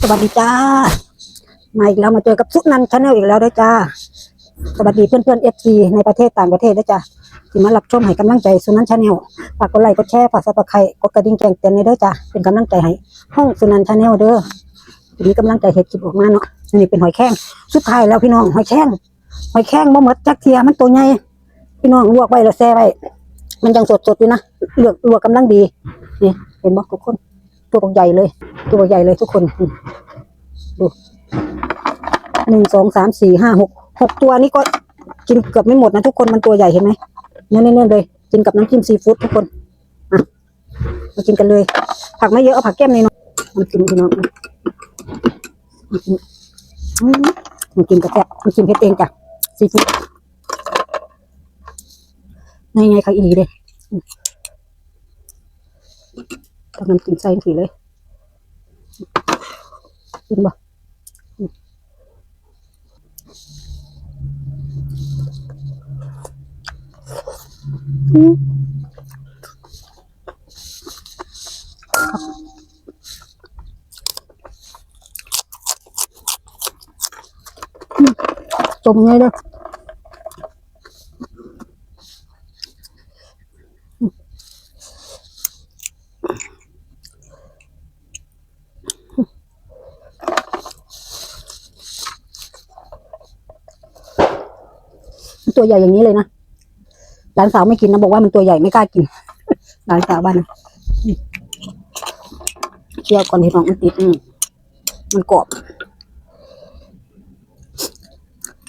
สวัสดีจ้า มาอีกแล้วมาเจอกับสุนันชาแนลอีกแล้วด้วยจ้า สวัสดีเพื่อนเพื่อนเอฟซีในประเทศต่างประเทศด้วยจ้าที่มารับชมให้กำลังใจสุนันชาแนลฝากกดไลค์กดแชร์ฝากซับสไครต์กดกระดิ่งแจ้งเตือนในด้อจ้าเป็นกำลังใจให้ห้องสุนันชาแนลเด้อทีนี้กำลังใจเห็ดคลิปออกมาเนาะนี่เป็นหอยแข้งสุดท้ายแล้วพี่น้องหอยแข้งหอยแข้งบ่หมดจักเทียมันตัวใหญ่พี่น้องลวกไว้แล้วแช่ไว้มันยังสดๆอยู่นะเลือกลวกกำลังดีนี่เห็นบ่ทุกคน ตัวใหญ่เลย ตัวใหญ่เลยทุกคนดูหนึ่งสองสามสี่ห้าหกหกตัวนี้ก็กินเกือบไม่หมดนะทุกคนมันตัวใหญ่เห็นไหมเน้นๆเลย กินกับน้ำจิ้มซีฟู้ดทุกคนอะมากินกันเลย ผักไม่เยอะเอาผักแก้มในน้อยมันกินพี่น้องมันกินกินกระแทกมันกินเผ็ดเองจ้ะซีฟู้ดในไงใครอีกเลย ตักน้ำจิ้มใส่ทีเลยกินบ่อืมอืมอืมจมไงเด้ออืม ตัวใหญ่อย่างนี้เลยนะหลานสาวไม่กินนะบอกว่ามันตัวใหญ่ไม่กล้ากิน หลานสาวบ้านนะเคี่ยวก่อนที่น้องมันติดมันกรอบ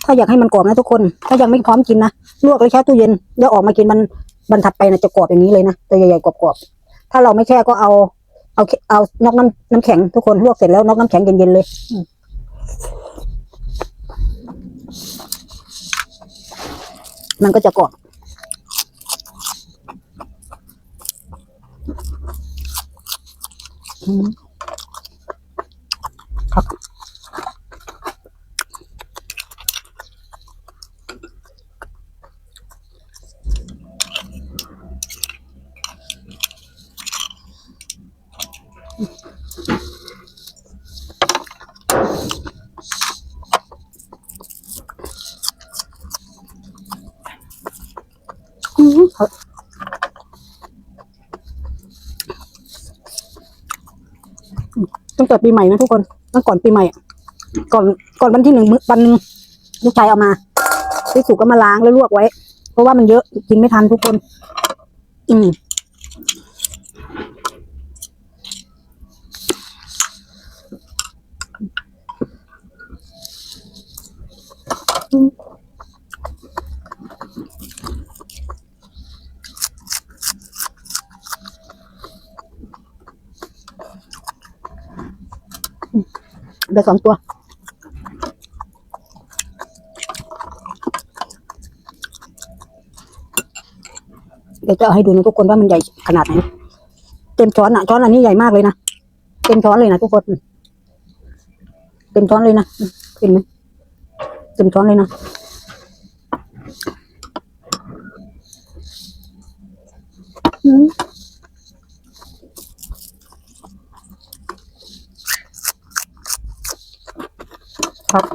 ถ้าอยากให้มันกรอบนะทุกคน ถ้ายังไม่พร้อมกินนะลวกแล้วแช่ตู้เย็นแล้วออกมากินมันบรรทัดไปนะจะกรอบอย่างนี้เลยนะตัวใหญ่ๆกรอบๆถ้าเราไม่แช่ก็เอา เอาเอานอกน้ำน้ำแข็งทุกคนลวกเสร็จแล้วนอกน้ำแข็งเย็นๆเลย มันก็จะกรอบครับ อืมครับ ตั้งแต่ปีใหม่นะทุกคนตั้งก่อนปีใหม่ ก่อนก่อนวันที่หนึ่งมื้อวันหนึ่งลูกชายเอามาพี่สุก็มาล้างแล้วลวกไว้ เพราะว่ามันเยอะกินไม่ทันทุกคน อืมอืม ได้สองตัวเดี๋ยวจะเอาให้ดูนะทุกคนว่ามันใหญ่ขนาดไหนเต็มช้อนอะช้อนอันนี้ใหญ่มากเลยนะเต็มช้อนเลยนะทุกคน เต็มช้อนเลยนะเห็นไหมเต็มช้อนเลยนะอืม ครับ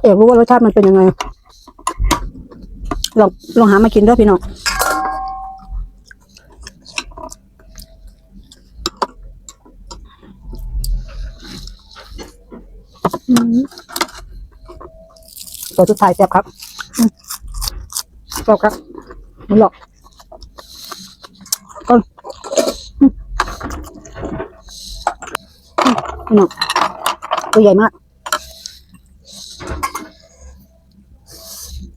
เอกรู้ว่ารสชาติมันเป็นยังไงลองลองหามากินด้วยพี่น้องตัวสุดท้ายแซ่บครับอืมแซ่บครับไม่หรอกอืมอืม พี่น้องตัวใหญ่มาก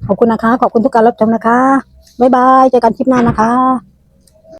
ขอบคุณนะคะ ขอบคุณทุกการรับชมนะคะ บ๊ายบายเจอกันคลิปหน้านะคะ